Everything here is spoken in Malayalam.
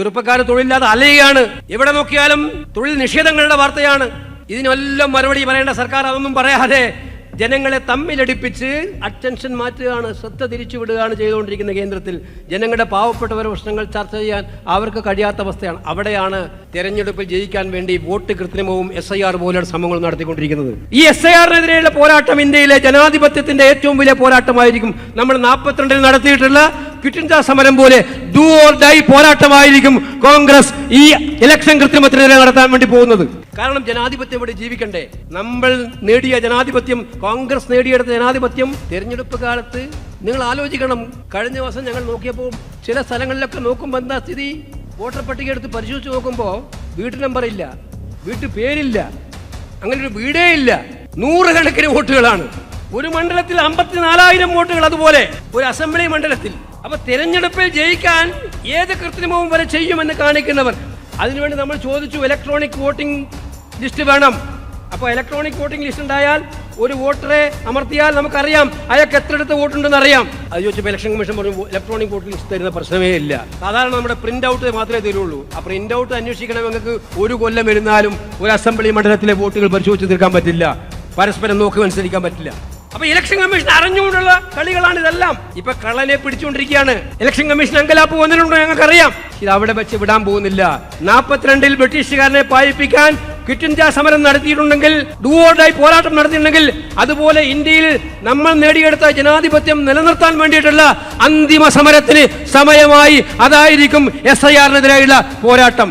ചെറുപ്പക്കാർ തൊഴിലില്ലാതെ അലയുകയാണ്. എവിടെ നോക്കിയാലും തൊഴിൽ നിഷേധങ്ങളുടെ വാർത്തയാണ്. ഇതിനെല്ലാം മറുപടി പറയേണ്ട സർക്കാർ അതൊന്നും പറയാതെ ജനങ്ങളെ തമ്മിലടിപ്പിച്ച് അറ്റൻഷൻ മാറ്റുകയാണ് ശ്രദ്ധ തിരിച്ചുവിടുകയാണ് ചെയ്തുകൊണ്ടിരിക്കുന്ന കേന്ദ്രത്തിൽ. ജനങ്ങളുടെ പാവപ്പെട്ടവരുടെ പ്രശ്നങ്ങൾ ചർച്ച ചെയ്യാൻ അവർക്ക് കഴിയാത്ത അവസ്ഥയാണ്. അവിടെയാണ് തെരഞ്ഞെടുപ്പിൽ ജയിക്കാൻ വേണ്ടി വോട്ട് കൃത്രിമവും എസ് ഐ ആർ പോലെയുള്ള ശ്രമങ്ങളും നടത്തിക്കൊണ്ടിരിക്കുന്നത്. ഈ എസ് ഐ ആറിനെതിരെയുള്ള പോരാട്ടം ഇന്ത്യയിലെ ജനാധിപത്യത്തിന്റെ ഏറ്റവും വലിയ പോരാട്ടമായിരിക്കും. നമ്മൾ നാൽപ്പത്തിരണ്ടിൽ നടത്തിയിട്ടുള്ള ക്വിറ്റ് സമരം പോലെ ഡു ഓർ ഡൈ പോരാട്ടമായിരിക്കും കോൺഗ്രസ് ഈ ഇലക്ഷൻ കൃത്രിമത്തിനെതിരെ നടത്താൻ വേണ്ടി പോകുന്നത്. കാരണം ജനാധിപത്യം ഇവിടെ ജീവിക്കണ്ടേ. നമ്മൾ നേടിയ ജനാധിപത്യം കോൺഗ്രസ് നേടിയെടുത്ത ജനാധിപത്യം തെരഞ്ഞെടുപ്പ് കാലത്ത് നിങ്ങൾ ആലോചിക്കണം. കഴിഞ്ഞ ദിവസം ഞങ്ങൾ നോക്കിയപ്പോൾ ചില സ്ഥലങ്ങളിലൊക്കെ നോക്കുമ്പോൾ എന്താ സ്ഥിതി? വോട്ടർ പട്ടിക എടുത്ത് പരിശോധിച്ച് നോക്കുമ്പോൾ വീട്ടു നമ്പർ ഇല്ല വീട്ടു പേരില്ല അങ്ങനെ ഒരു വീടേ ഇല്ല. നൂറുകണക്കിന് വോട്ടുകളാണ്. ഒരു മണ്ഡലത്തിൽ അമ്പത്തിനാലായിരം വോട്ടുകൾ അതുപോലെ ഒരു അസംബ്ലി മണ്ഡലത്തിൽ. അപ്പൊ തിരഞ്ഞെടുപ്പിൽ ജയിക്കാൻ ഏത് കൃത്രിമവും വരെ ചെയ്യുമെന്ന് കാണിക്കുന്നവർ അതിനുവേണ്ടി നമ്മൾ ചോദിച്ചു ഇലക്ട്രോണിക് വോട്ടിംഗ് ലിസ്റ്റ് വേണം. അപ്പോൾ ഇലക്ട്രോണിക് വോട്ടിംഗ് ലിസ്റ്റ് ഉണ്ടായാൽ ഒരു വോട്ടറെ അമർത്തിയാൽ നമുക്കറിയാം അയാൾക്ക് എത്ര എടുത്ത് വോട്ടുണ്ടെന്ന് അറിയാം. അത് ചോദിച്ചപ്പോൾ ഇലക്ഷൻ കമ്മീഷൻ പറഞ്ഞു ഇലക്ട്രോണിക് വോട്ടിംഗ് ലിസ്റ്റ് തരുന്ന പ്രശ്നമേ ഇല്ല. സാധാരണ നമ്മുടെ പ്രിന്റ് ഔട്ട് മാത്രമേ തരുള്ളൂ. ആ പ്രിന്റ് ഔട്ട് അന്വേഷിക്കണം ഞങ്ങൾക്ക് ഒരു കൊല്ലം ഇരുന്നാലും ഒരു അസംബ്ലി മണ്ഡലത്തിലെ വോട്ടുകൾ പരിശോധിച്ച് തീർക്കാൻ പറ്റില്ല. പരസ്പരം നോക്കി മനസ്സിലാക്കാൻ പറ്റില്ല. അപ്പൊ ഇലക്ഷൻ കമ്മീഷൻ അറിഞ്ഞുകൊണ്ടുള്ള കളികളാണ് ഇതെല്ലാം. ഇപ്പൊ കള്ളനെ പിടിച്ചുകൊണ്ടിരിക്കുകയാണ്. ഇലക്ഷൻ കമ്മീഷൻ അങ്കലാപ്പ് വന്നിട്ടുണ്ടോ ഞങ്ങൾക്കറിയാം. ഇത് അവിടെ വെച്ച് വിടാൻ പോകുന്നില്ല. നാൽപ്പത്തിരണ്ടിൽ ബ്രിട്ടീഷുകാരനെ പായിപ്പിക്കാൻ ക്വിറ്റ് ഇന്ത്യ സമരം നടത്തിയിട്ടുണ്ടെങ്കിൽ ഡുവോർഡായി പോരാട്ടം നടത്തിയിട്ടുണ്ടെങ്കിൽ അതുപോലെ ഇന്ത്യയിൽ നമ്മൾ നേടിയെടുത്ത ജനാധിപത്യം നിലനിർത്താൻ വേണ്ടിയിട്ടുള്ള അന്തിമ സമരത്തിന് സമയമായി അതായിരിക്കും എസ് ഐ ആറിനെതിരായുള്ള പോരാട്ടം.